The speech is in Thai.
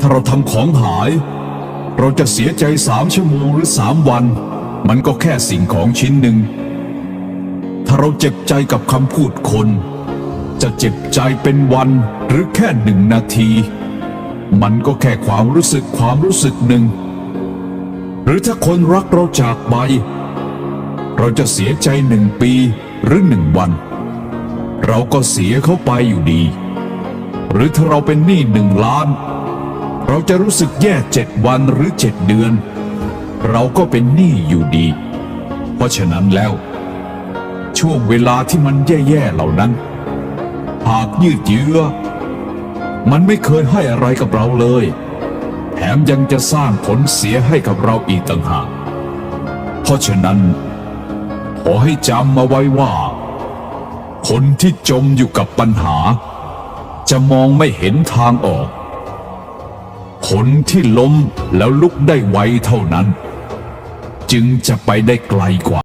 ถ้าเราทำของหาย เราจะเสียใจสามชั่วโมงหรือสามวัน มันก็แค่สิ่งของชิ้นหนึ่ง ถ้าเราเจ็บใจกับคำพูดคน จะเจ็บใจเป็นวันหรือแค่หนึ่งนาที มันก็แค่ความรู้สึกความรู้สึกหนึ่ง หรือถ้าคนรักเราจากไป เราจะเสียใจหนึ่งปีหรือหนึ่งวัน เราก็เสียเขาไปอยู่ดี หรือถ้าเราเป็นหนี้หนึ่งล้าน เราจะรู้สึกแย่เจ็ดวันหรือเจ็ดเดือน เราก็เป็นหนี้อยู่ดี เพราะฉะนั้นแล้ว ช่วงเวลาที่มันแย่ๆเหล่านั้น หากยืดเยื้อ มันไม่เคยให้อะไรกับเราเลย แถมยังจะสร้างผลเสียให้กับเราอีกต่างหาก เพราะฉะนั้น ขอให้จำมาไว้ว่า คนที่จมอยู่กับปัญหา จะมองไม่เห็นทางออก คนที่ล้มแล้วลุกได้ไวเท่านั้น จึงจะไปได้ไกลกว่า